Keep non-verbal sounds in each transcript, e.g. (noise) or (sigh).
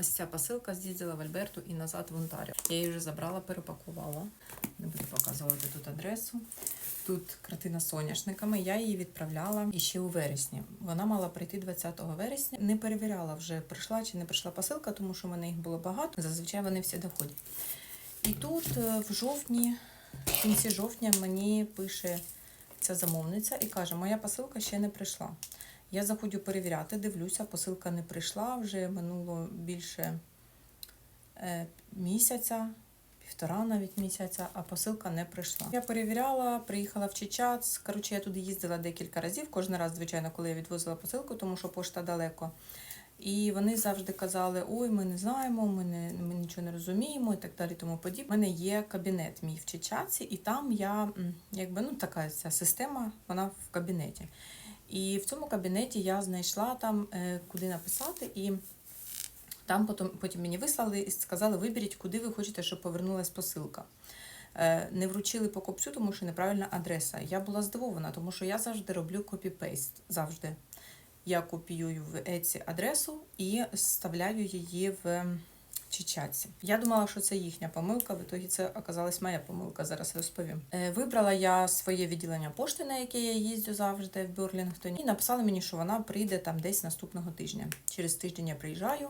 Ось ця посилка з'їздила в Альберту і назад в Онтаріо. Я її вже забрала, перепакувала. Не буду показувати тут адресу. Тут картина з соняшниками. Я її відправляла іще у вересні. Вона мала прийти 20 вересня. Не перевіряла вже, прийшла чи не прийшла посилка, тому що в мене їх було багато. Зазвичай вони всі доходять. І тут е, в жовтні, в кінці жовтня, мені пише ця замовниця і каже: Моя посилка ще не прийшла. Я заходжу перевіряти, дивлюся, посилка не прийшла, вже минуло більше е, місяця, півтора навіть місяця, а посилка не прийшла. Я перевіряла, приїхала в Чечац. Коротше, я туди їздила декілька разів, кожен раз, звичайно, коли я відвозила посилку, тому що пошта далеко. І вони завжди казали: ой, ми не знаємо, ми, не, ми нічого не розуміємо і так далі. Тому подібне. У мене є кабінет мій в Чечаці, і там я якби ну така ця система, вона в кабінеті. І в цьому кабінеті я знайшла там, е, куди написати, і там потім, потім мені вислали і сказали, виберіть, куди ви хочете, щоб повернулась посилка. Е, Не вручили покупцю, тому що неправильна адреса. Я була здивована, тому що я завжди роблю копі-пейст. Завжди. Я копіюю в Еці адресу і вставляю її в Чечаці. Я думала, що це їхня помилка, в ітогі це оказалась моя помилка, зараз розповім. Е, Вибрала я своє відділення пошти, на яке я їздю завжди в Бюрлінгтоні, і написали мені, що вона прийде там десь наступного тижня. Через тиждень я приїжджаю,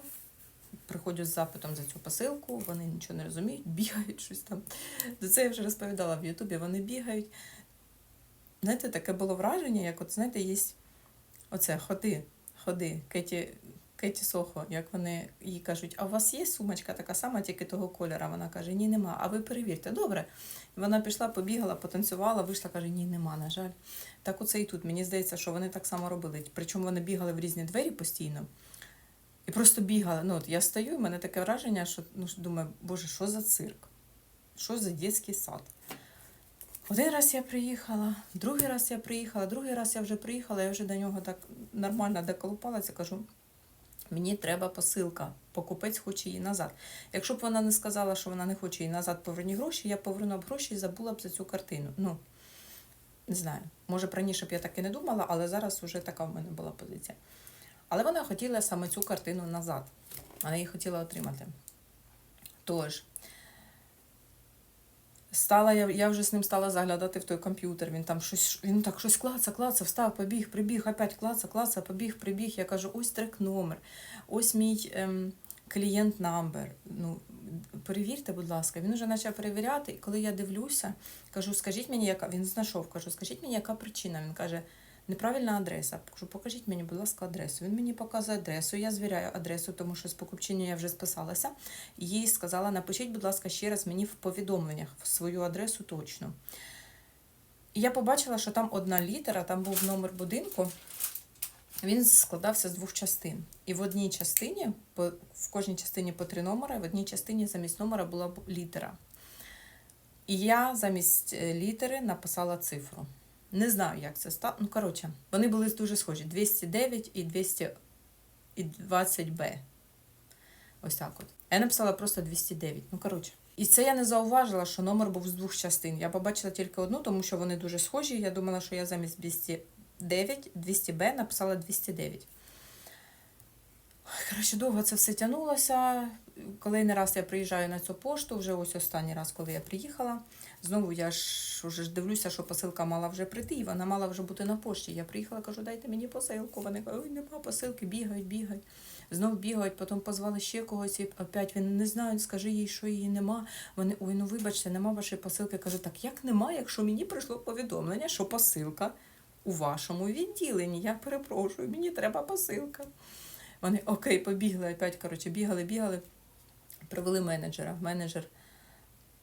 приходжу з запитом за цю посилку, вони нічого не розуміють, (laughs) бігають щось там. До це я вже розповідала в Ютубі, вони бігають. Знаєте, таке було враження, як от, знаєте, є оце ходи, ходи, Кеті, Кеті Сохо, як вони їй кажуть, а у вас є сумочка така сама, тільки того кольора? Вона каже, ні, нема. А ви перевірте, добре. Вона пішла, побігала, потанцювала, вийшла, каже, ні, нема, на жаль. Так оце і тут. Мені здається, що вони так само робили. Причому вони бігали в різні двері постійно. І просто бігали. Ну, от я стою, і в мене таке враження, що ну, думаю, боже, що за цирк? Що за дитячий сад? Один раз я приїхала, другий раз я приїхала, другий раз я вже приїхала, я вже до нього так нормально доколупалася, кажу, мені треба посилка, покупець хоче її назад. Якщо б вона не сказала, що вона не хоче її назад, поверні гроші, я повернула б гроші і забула б за цю картину. Ну, не знаю, може раніше б я так і не думала, але зараз вже така в мене була позиція. Але вона хотіла саме цю картину назад. Вона її хотіла отримати. Тож, стала я, я вже з ним стала заглядати в той комп'ютер. Він там щось, він так щось клаца, клаца, встав, побіг, прибіг, опять клаца, клаца, побіг, прибіг. Я кажу, ось трек номер, ось мій ем, клієнт намбер. Ну, перевірте, будь ласка. Він вже почав перевіряти, і коли я дивлюся, кажу, скажіть мені, яка він знайшов, кажу, скажіть мені, яка причина. Він каже, неправильна адреса. Покажіть мені, будь ласка, адресу. Він мені показує адресу. Я звіряю адресу, тому що з покупчиною я вже списалася. Їй сказала, напишіть, будь ласка, ще раз мені в повідомленнях в свою адресу точно. І я побачила, що там одна літера, там був номер будинку. Він складався з двох частин. І в одній частині, в кожній частині по три номери, в одній частині замість номера була літера. І я замість е, літери написала цифру. Не знаю, як це стало. Ну, коротше, вони були дуже схожі: 209 і 220Б. Ось так от. Я написала просто 209. Ну, коротше. І це я не зауважила, що номер був з двох частин. Я побачила тільки одну, тому що вони дуже схожі. Я думала, що я замість 209, 200Б написала 209. Коротше, довго це все тягнулося. Коли не раз я приїжджаю на цю пошту, вже ось останній раз, коли я приїхала, знову я ж уже дивлюся, що посилка мала вже прийти, і вона мала вже бути на пошті. Я приїхала, кажу, дайте мені посилку. Вони кажуть, ой, нема посилки, бігають, бігають. Знов бігають, потім позвали ще когось, і опять він не знаю, скажи їй, що її нема. Вони, ой, ну вибачте, нема вашої посилки. Кажу, так як нема, якщо мені прийшло повідомлення, що посилка у вашому відділенні. Я перепрошую, мені треба посилка. Вони окей, побігли, опять, коротше, бігали, бігали. Привели менеджера. Менеджер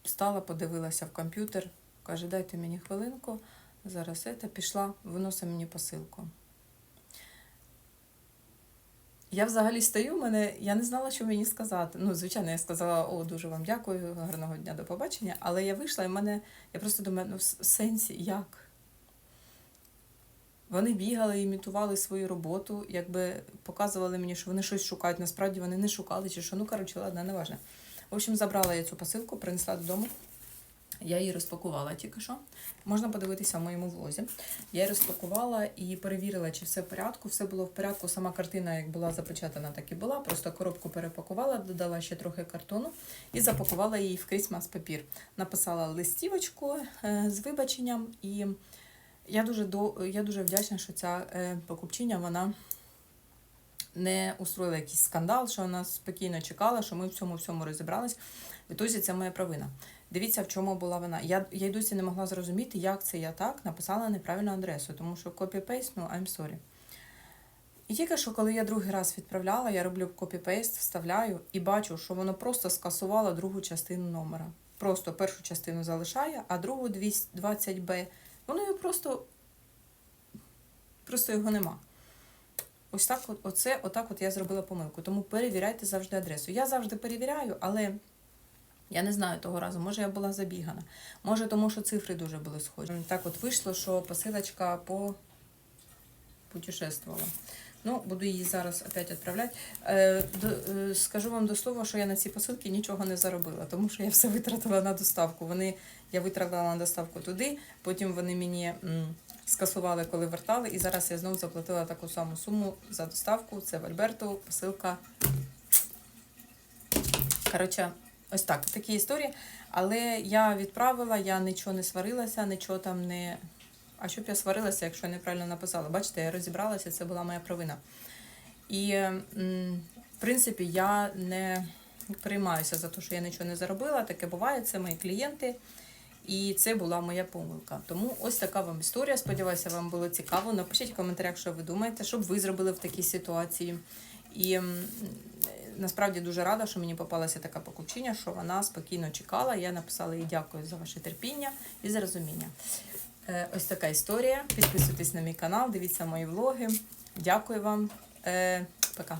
встала, подивилася в комп'ютер, каже, дайте мені хвилинку. Зараз це пішла, виносить мені посилку. Я взагалі стою, мене, я не знала, що мені сказати. Ну, звичайно, я сказала, о, дуже вам дякую, гарного дня, до побачення. Але я вийшла і в мене, я просто думаю, ну в сенсі, як? Вони бігали, імітували свою роботу, якби показували мені, що вони щось шукають. Насправді вони не шукали, чи що. Ну, коротше, ладно, не важно. В общем, забрала я цю посилку, принесла додому. Я її розпакувала тільки що. Можна подивитися в моєму влозі. Я її розпакувала і перевірила, чи все в порядку. Все було в порядку. Сама картина, як була запечатана, так і була. Просто коробку перепакувала, додала ще трохи картону і запакувала її в крісмас папір. Написала листівочку е, з вибаченням. І я дуже, до, я дуже вдячна, що ця е, покупчиня вона не устроїла якийсь скандал, що вона спокійно чекала, що ми в цьому всьому розібрались. В ітозі це моя провина. Дивіться, в чому була вона. Я, я й досі не могла зрозуміти, як це я так написала неправильну адресу, тому що копі-пейст, ну, I'm sorry. І тільки що, коли я другий раз відправляла, я роблю копі-пейст, вставляю і бачу, що воно просто скасувало другу частину номера. Просто першу частину залишає, а другу 20b, воно його просто, просто його нема. Ось так от, оце, отак от я зробила помилку. Тому перевіряйте завжди адресу. Я завжди перевіряю, але я не знаю того разу, може я була забігана. Може, тому що цифри дуже були схожі. Так от вийшло, що посилочка по путешествувала. Ну, буду її зараз опять відправляти. Е, е, скажу вам до слова, що я на ці посилки нічого не заробила, тому що я все витратила на доставку. Вони, я витратила на доставку туди, потім вони мені скасували, коли вертали, і зараз я знову заплатила таку саму суму за доставку. Це в Альберту, посилка. Коротше, ось так, такі історії. Але я відправила, я нічого не сварилася, нічого там не. А щоб я сварилася, якщо я неправильно написала? Бачите, я розібралася, це була моя провина. І, в принципі, я не приймаюся за те, що я нічого не заробила. Таке буває, це мої клієнти. І це була моя помилка. Тому ось така вам історія. Сподіваюся, вам було цікаво. Напишіть в коментарях, що ви думаєте, що б ви зробили в такій ситуації. І насправді дуже рада, що мені попалася така покупчиня, що вона спокійно чекала. Я написала їй дякую за ваше терпіння і за розуміння. Е, Ось така історія. Підписуйтесь на мій канал, дивіться мої влоги. Дякую вам. Е, Пока.